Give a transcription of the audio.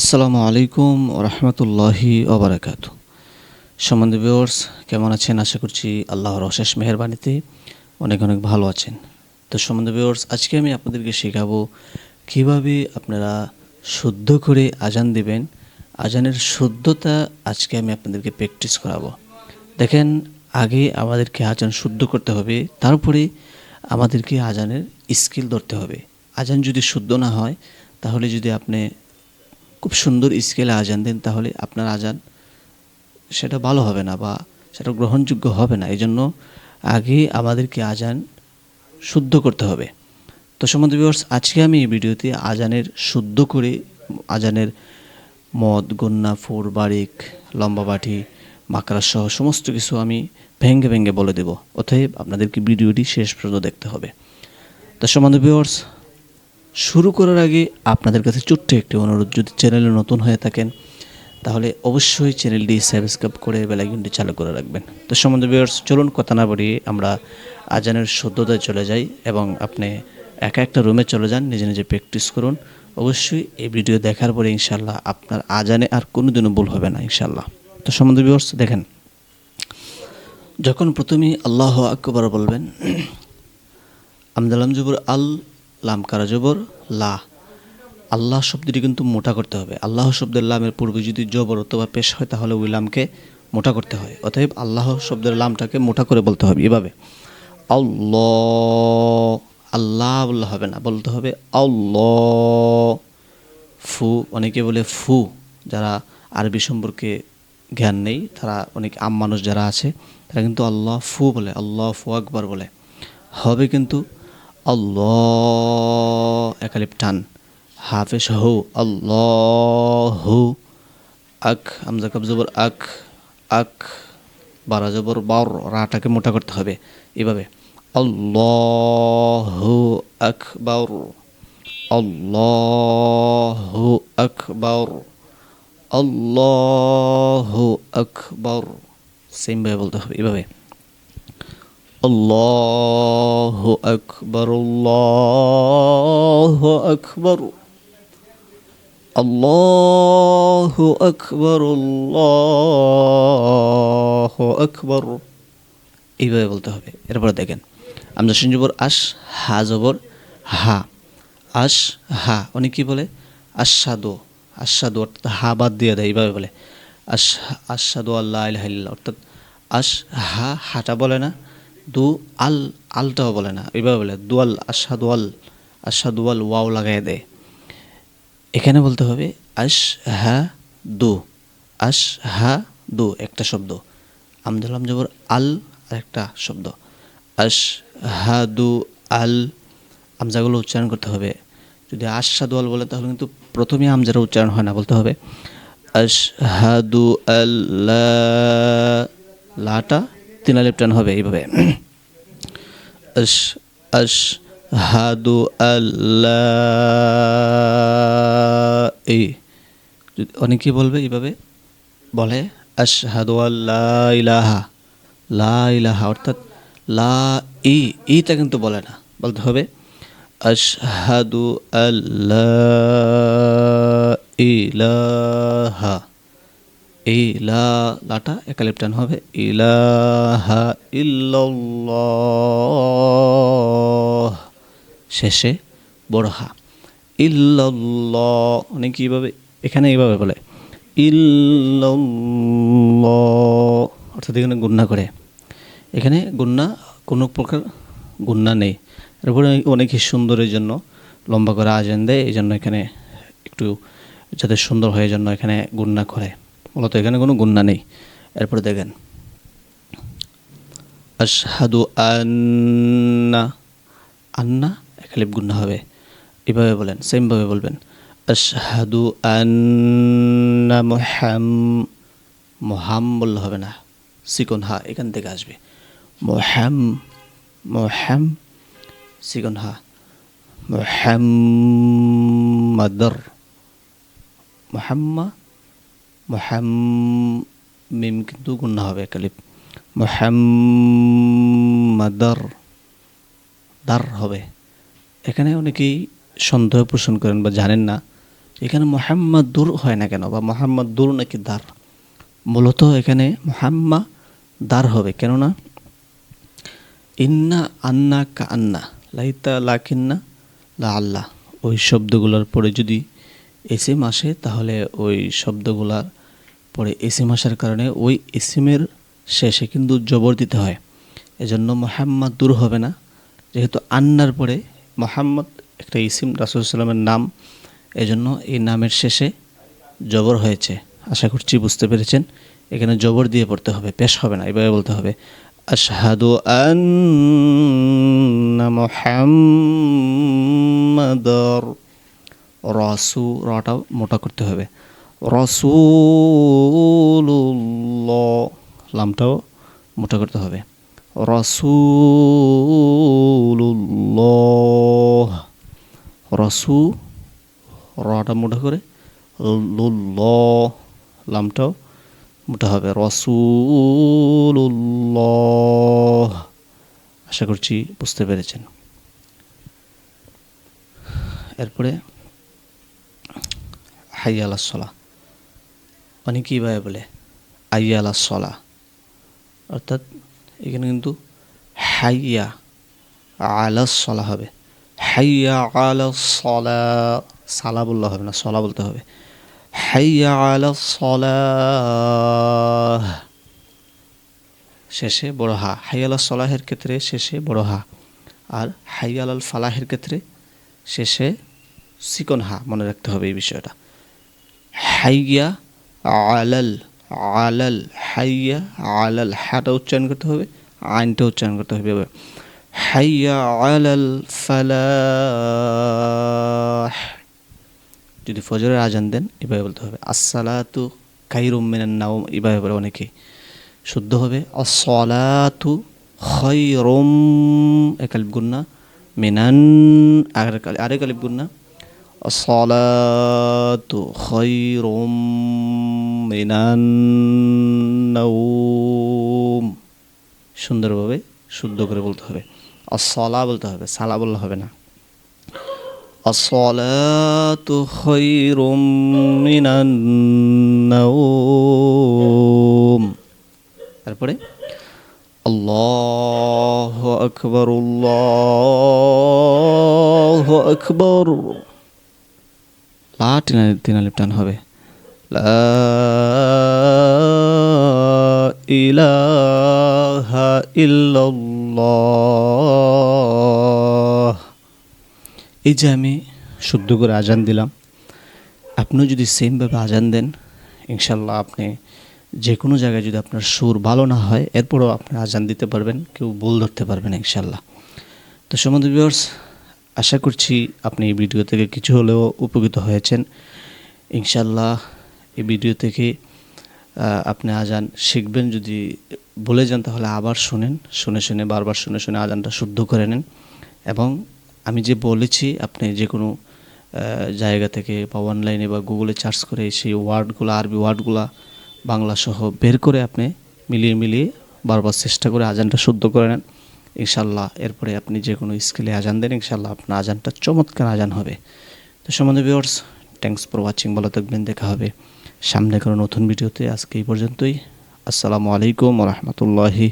আসসালামু আলাইকুম রহমতুল্লাহি ওবরাকাত সম্বন্ধে ভিউয়ার্স কেমন আছেন? আশা করছি আল্লাহর অশেষ মেহরবানিতে অনেক অনেক ভালো আছেন। তো সম্বন্ধে ভিউয়ার্স আজকে আমি আপনাদেরকে শেখাবো কীভাবে আপনারা শুদ্ধ করে আজান দিবেন। আজানের শুদ্ধতা আজকে আমি আপনাদেরকে প্র্যাকটিস করাবো। দেখেন, আগে আমাদেরকে আজান শুদ্ধ করতে হবে, তারপরে আমাদেরকে আজানের স্কিল ধরতে হবে। আজান যদি শুদ্ধ না হয়, তাহলে যদি আপনি খুব সুন্দর স্কেলে আজান দেন, তাহলে আপনার আজান সেটা ভালো হবে না বা সেটা গ্রহণযোগ্য হবে না। এই জন্য আগে আমাদেরকে আজান শুদ্ধ করতে হবে। তো সম্বন্ধে বিভার্স আজকে আমি এই ভিডিওতে আজানের শুদ্ধ করে, আজানের মদ, গন্না, ফুর, বারিক, লম্বা বাটি, মাকড়া সহ সমস্ত কিছু আমি ভেঙ্গে ভেঙ্গে বলে দেব। অতএব আপনাদেরকে ভিডিওটি শেষ পর্যন্ত দেখতে হবে। তো সম্বন্ধে বিভার্স শুরু করার আগে আপনাদের কাছে ছোট্ট একটি অনুরোধ, যদি চ্যানেলে নতুন হয়ে থাকেন, তাহলে অবশ্যই চ্যানেলটি সাবস্ক্রাইব করে বেলাইকনটি চালু করে রাখবেন। তো সম্বন্ধে ভিউয়ার্স চলুন কথা না বাড়িয়ে আমরা আজানের শুদ্ধতায় চলে যাই এবং আপনি একা একটা রুমে চলে যান, নিজে নিজে প্র্যাকটিস করুন। অবশ্যই এই ভিডিও দেখার পরে ইনশাল্লাহ আপনার আজানে আর কোনোদিনও ভুল হবে না ইনশাল্লাহ তো সম্বন্ধে ভিউয়ার্স দেখেন। যখন প্রথমেই আল্লাহ আকবর বলবেন, আমদালাম জবর আল লাম কারা জবর? লা। আল্লাহ শব্দটি কিন্তু মোটা করতে হবে। আল্লাহ শব্দের লামের পূর্বে যদি জবর অথবা পেশ হয়, তাহলে ওই লামকে মোটা করতে হয়। অতএব আল্লাহ শব্দের লামটাকে মোটা করে বলতে হবে। এভাবে। আল্লাহ। আল্লাহ বললে হবে না। বলতে হবে আল্লাহ। ফু। অনেকে বলে ফু। যারা আরবি সম্পর্কে জ্ঞান নেই, তারা অনেক আম মানুষ যারা আছে, তারা কিন্তু আল্লাহ ফু বলে, আল্লাহ ফু আকবার বলে। হবে কিন্তু আল্লাহ। একালিপ টান। হাফেজ হু আল্লাহ আক। আমজা জবর আক। আক। বারা জবর বর। রাটাকে মোটা করতে হবে। এভাবে। আল্লাহ আকবর। আল্লাহ আকবর। আল্লাহ আকবর। সেমভাবে বলতে হবে। এভাবে। الله أكبر الله أكبر الله أكبر الله أكبر এইভাবে বলতে হবে এরপরে দেখেন আমরা শুনজবর আস হা জবর হা আস হা অনেক কী বলে আসাদু আসাদু অর্থাৎ হা বাদ দিয়ে দেয় এইভাবে বলে আস আসাদু আল্লাহ আল্লাহ অর্থাৎ আস হা হাটা বলে না দু আল, আলটাও বলে না, এইভাবে বলে দুয়াল আশাদু আল আশাদু আল ওয়াও লাগাই দেয় এখানে বলতে হবে আশ হা দু আশ হা দু একটা শব্দ। আমদুল্লাম জবর আল আর একটা শব্দ। আশ হা দু আল, আমজাগুলো উচ্চারণ করতে হবে। যদি আশাদু আল বলে, তাহলে কিন্তু প্রথমে আমজারা উচ্চারণ হয় না, বলতে হবে আশ হাদু আল্লাহ লাটা তিন আলিপ টান হবে এইভাবে। আশ আশ হাদু আল্লাহ এই অনেকে বলবে এইভাবে? বলে আশ হাদু আল্লাহ ইলাহা, লা ইলাহা, অর্থাৎ লা ই, ইটা কিন্তু বলে না, বলতে হবে, আশহাদু আল্লাহ ইলাহা। ইলা লাটা একালিপটান হবে, ইলাহা ইল্লাল্লাহ। শেষে বড় হা ইল্লাল্লাহ অনেক কীভাবে এখানে এইভাবে বলে। ইল্লাল্লাহ, অর্থাৎ এখানে গুন্না করে। এখানে গুন্না, কোনো প্রকার গুন্না নেই। এরপরে অনেকে সুন্দরের জন্য, লম্বা করে আজান দেয়, এই জন্য এখানে একটু যাতে সুন্দর হয়ে জন্য এখানে গুন্না করে। মূলত এখানে কোনো গুন্না নেই। এরপরে দেখেন, আশহাদু আন্না আন্না একালিপ গুন্না হবে। এভাবে বলেন সেমভাবে বলবেন, আশহাদু আন্না মোহাম মোহাম বললে হবে না, সিকন হা, এখান থেকে আসবে। মোহাম মোহাম, সিকন হা, মোহাম্মদর, মোহাম্মা মহাম মিম কিন্তু গুন্না হবে কালিপ মোহাম্মদর, দার হবে। এখানে অনেকেই সন্দেহ পোষণ করেন বা জানেন না, এখানে মোহাম্মদুর হয় না কেন বা মোহাম্মদুর নাকি দার? মূলত এখানে মোহাম্মা দার হবে, কেননা ইন্না আন্না কা আন্না, লাইতা লাকিন্না লা আল্লাহ। ওই শব্দগুলোর পরে যদি এসে আসে, তাহলে ওই শব্দগুলার পরে এসিম আসার কারণে ওই এসিমের শেষে কিন্তু জবর দিতে হয়। এজন্য মোহাম্মদ দূর হবে না। যেহেতু আন্নার পরে মোহাম্মদ একটা ইসিম রাসুলসাল্লামের নাম, এজন্য এই নামের শেষে জবর হয়েছে। আশা করছি বুঝতে পেরেছেন। এখানে জবর দিয়ে পড়তে হবে, পেশ হবে না, এভাবে বলতে হবে। আশহাদু আন্না রসু রটা মোটা করতে হবে। রসুল্লাহ লামটাও মোটা করতে হবে। রসুল্লাহ রসু, রটা মোটা করে লুল্লাহ। লামটাও মোটা হবে। রসুল্লাহ আশা করছি বুঝতে পেরেছেন। এরপরে হাইয়া আলাহ সলা অনেকেই ভাবে বলে? আইয়া আলাহ সলা। অর্থাৎ এখানে কিন্তু হাইয়া আলাস সলা হবে। হাইয়া আলাস সলা। সালা বললে হবে না, সলা বলতে হবে। হাইয়া আলাস সলা। শেষে বড় হা। হাইয়াল সলাহের ক্ষেত্রে শেষে বড় হা। আর হাইয়াল আল ফালাহের ক্ষেত্রে শেষে সিকন হা। মনে রাখতে হবে এই বিষয়টা। হাইয়া আলাল আলাল হাইয়া, আলাল হাটা উচ্চারণ করতে হবে, আইনটা উচ্চারণ করতে হবে। হাইয়া আলাল ফালাহ যদি ফজরের আজান দেন, এভাবে বলতে হবে। আসসালাতু কাইরুম মিনান নাও এভাবে বলে অনেকে শুদ্ধ হবে, আসসালাতু খৈরুম একালিপ গুন্না মিনান, আরেক আলিপ গুন্না আসসালাতু খৈরুম মিনান নাউম সুন্দরভাবে শুদ্ধ করে বলতে হবে। আসলা বলতে হবে, সালা বললে হবে না। আসসালাতু খৈরুম মিনান নাউম তারপরে, আল্লাহ আকবর আল্লাহ আকবর। লা টিনা তিনালিপ টান হবে এই যে আমি শুদ্ধ করে আজান দিলাম, আপনিও যদি সেমভাবে আজান দেন ইনশাল্লাহ আপনি যে কোনো জায়গায় যদি আপনার সুর ভালো না হয়, এরপরও আপনি আজান দিতে পারবেন, কেউ ভুল ধরতে পারবেন ইনশাল্লাহ তো সমুদ্র ভিউয়ার্স আশা করছি আপনি এই ভিডিও থেকে কিছু হলেও উপকৃত হয়েছেন। ইনশাল্লাহ এই ভিডিও থেকে আপনি আজান শিখবেন। যদি বলে যান তাহলে আবার শুনেন, শুনে শুনে, বারবার শুনে শুনে আজানটা শুদ্ধ করে নেন। এবং আমি যে বলেছি, আপনি যে কোনো জায়গা থেকে বা অনলাইনে বা গুগলে সার্চ করে সেই ওয়ার্ডগুলো, আরবি ওয়ার্ডগুলো বাংলা সহ বের করে আপনি মিলিয়ে মিলিয়ে বারবার চেষ্টা করে আজানটা শুদ্ধ করে নেন। ইনশাল্লাহ এরপরে আপনি যে কোনো স্কেলে আজান দেন, ইনশাল্লাহ আপনার আজানটা চমৎকার আজান হবে। তো সম্বন্ধে ভিওর্স থ্যাংকস ফর ওয়াচিং ভালো থাকবেন, দেখা হবে সামনে কোনো নতুন ভিডিওতে আজকে এই পর্যন্তই। আসসালামু আলাইকুম রহমতুল্লাহি